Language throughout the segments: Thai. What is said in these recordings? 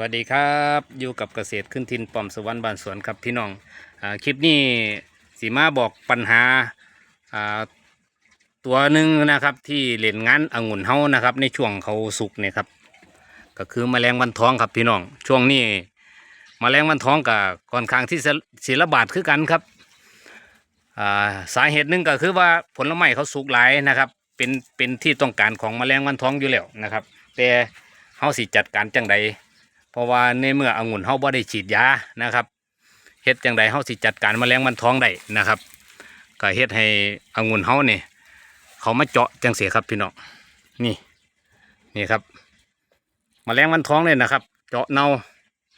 วัสดีครับอยู่กับเกษตรขึ้นทินปอมสวรรค์บ้านสวนครับพี่น้องอคลิปนี้สีมาบอกปัญหาตัวหนึ่งนะครับที่เล่นงานองุ่นเฮานะครับในช่วงเขาสุกเนี่ยครับก็คือแมลงวันท้องครับพี่น้องช่วงนี้แมลงวันท้องกับค่อนข้างที่จะศิระบาดคือกันครับาสาเหตุหนึ่งก็คือว่าผลไม้เขาสุกหลายนะครับเป็นเป็นที่ต้องการของแมลงวันท้องอยู่แล้วนะครับ แต่เฮาสิจัดการจังใด เพราะว่าในเมื่อองุ่นเฮาบ่ได้ฉีดยานะครับเฮ็ดจังใดเฮาสิจัดการแมลงวันท้องได้นะครับก็เฮ็ดให้องุ่นเฮาเนี่ยเขามาเจาะจังเสียครับพี่น้องนี่นี่ครับแมลงวันท้องเลยนะครับ เจาะเน่า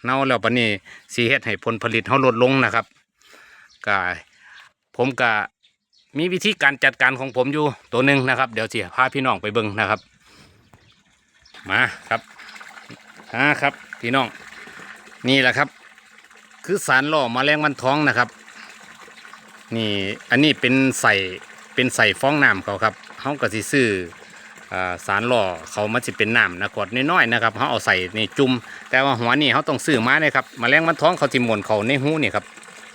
เน่าแล้วปะนี้สีเฮ็ดให้ผลผลิตเขาลดลงนะครับก็ผมก็มีวิธีการจัดการของผมอยู่ตัวหนึ่งนะครับ เดี๋ยวเสิพาพี่น้องไปเบิ่งนะครับ มาครับ อ่าครับ พี่น้อง นี่แหละครับ คือสารหล่อมาแมลงวันท้องนะครับ นี่อันนี้เป็นใส่เป็นใส่ฟองน้ำเขาครับเขาก็สิซื้ออสารหล่อเขามันจะเป็นน้ำนะขวดน้อยๆนะครับเขาเอาใส่ในจุ่มแต่ว่าหัวนี่เขาต้องซื้อมาเลยครับมาแมลงวันท้องเขาจิมวนเขาในหูนี่ครับ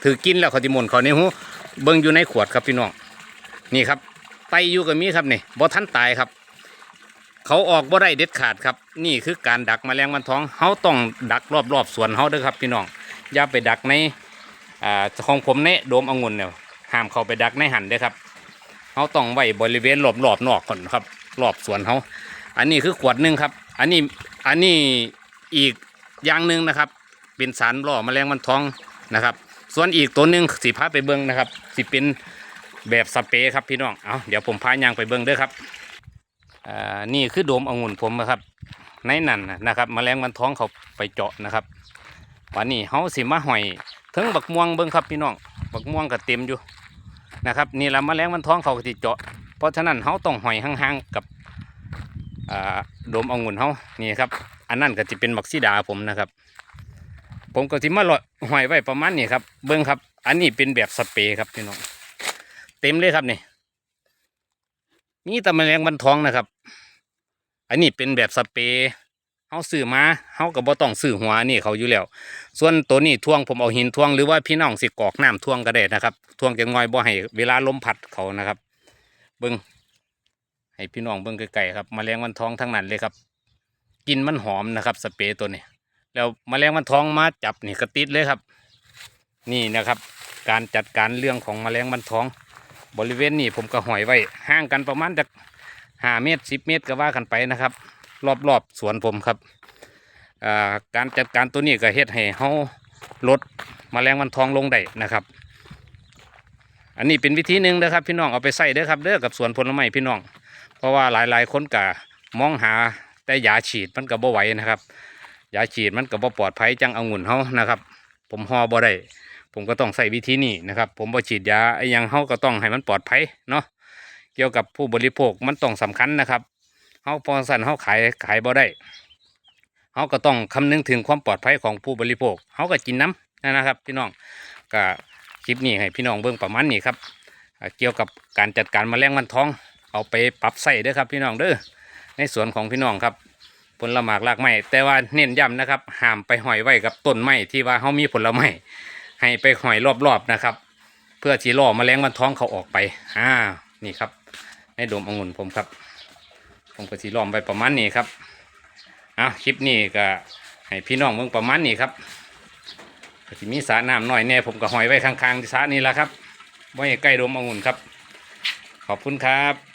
ถือกินแล้วเขาจิมวนเขาในหูเบิ่งอยู่ในขวดครับพี่น้องนี่ครับไตอยู่กับมีครับนี่บ่ทันตายครับ เขาออกบ่ได้เด็ดขาดครับ นี่คือการดักแมลงวันท้องเขาต้องดักรอบๆสวนเขาเด้อครับพี่น้องอย่าไปดักในอ่าของผมในโดมองุ่นเนี่ยห้ามเขาไปดักในหันเด้อครับเขาต้องไว้บริเวณรอบๆนอกก่อนครับรอบสวนเขาอันนี้คือขวดหนึ่งครับ อันนี้อันนี้อีกอย่างหนึ่งนะครับ เป็นสารล่อแมลงวันท้องนะครับ ส่วนอีกตัวหนึ่งสีพาไปเบิ้งนะครับสิเป็นแบบสเปรย์ครับพี่น้องเอาเดี๋ยวผมพายางไปเบิ้งเด้อครับ นี่คือโดมองุ่นผมนะครับ ในนั่นนะครับแมลงวันท้องเขาไปเจาะนะครับวันนี้เขาสิมาหอยเทิงบักม่วงเบิ้งครับพี่น้องบักม่วงก็เต็มอยู่นะครับนี่ละแมลงวันท้องเขาก็สิเจาะ เพราะฉะนั้นเขาต้องหอยห่างๆกับโดมองุ่นเขานี่ครับ อันนั้นก็จะเป็นบักซีดาผมนะครับ ผมก็ที่มาลอยหอยไว้ประมาณนี้ครับ เบิ้งครับ อันนี้เป็นแบบสเปรย์ครับพี่น้อง เต็มเลยครับนี่ นี่ตะแมลงวันทองนะครับ อันนี้เป็นแบบสเปรย์เขาซื้อมาเขาก็บ่ต้องซื้อหัวนี่เขาอยู่แล้ว ส่วนตัวนี้ท่วงผมเอาหินท่วงหรือว่าพี่น้องสิกรอกน้ำท่วงก็ได้นะครับท่วงจะงอยบ่ให้เวลาลมพัดเขานะครับ เบิ้งให้พี่น้องเบิ้งไกลๆครับแมลงวันทองทั้งนั้นเลยครับกินมันหอมนะครับ สเปรย์ตัวนี้แล้วแมลงวันทองมาจับนี่กระติดเลยครับ นี่นะครับ การจัดการเรื่องของแมลงวันทอง บริเวณนี้ผมก็หอยไว้ห่างกันประมาณจากห้าเมตรสิบเมตรก็ว่ากันไปนะครับ รอบๆสวนผมครับการจัดการตัวนี้ก็เฮ็ดให้เฮาลดแมลงวันทองลงได้นะครับ อันนี้เป็นวิธีหนึ่งนะครับ พี่น้องเอาไปใส่เด้อครับเด้อกับสวนผลไม้พี่น้อง เพราะว่าหลายๆคนก็มองหาแต่ยาฉีดมันก็บ่ไหวนะครับยาฉีดมันก็บ่ปลอดภัยจังองุ่นเฮานะครับ ผมห่อบ่ได้ ผมก็ต้องใส่วิธีนี้นะครับ ผมบ่ฉีดยาไอ้ยังเฮาก็ต้องให้มันปลอดภัยเนาะเกี่ยวกับผู้บริโภคมันต้องสำคัญนะครับเฮาพอสั่นเฮาขายขายบ่ได้เฮาก็ต้องคำนึงถึงความปลอดภัยของผู้บริโภคเฮาก็กินน้ำนะครับ พี่น้องก็คลิปนี้ให้พี่น้องเบิ่งประมาณนี้ครับเกี่ยวกับการจัดการแมลงวันท้อง เอาไปปรับใส่เด้อครับพี่น้องเด้อในสวนของพี่น้องครับผลละหมากรากไม้แต่ว่าเน้นย้ำนะครับห้ามไปหอยไว้กับต้นไม้ที่ว่าเขามีผลไม้ ให้ไปหอยรอบๆนะครับ เพื่อที่ล่อแมลงวันท้องเขาออกไปอ่านี่ครับในโดมองุ่นผมครับ ผมก็สีล้อมไปประมาณนี้ครับเอาคลิปนี้ก็ให้พี่น้องเบิ่งประมาณนี้ครับก็สิมีสระน้ำหน่อยแน่ผมก็หอยไว้ข้างๆสระนี่แหละครับไว้ใกล้โดมองุ่นครับ ขอบคุณครับ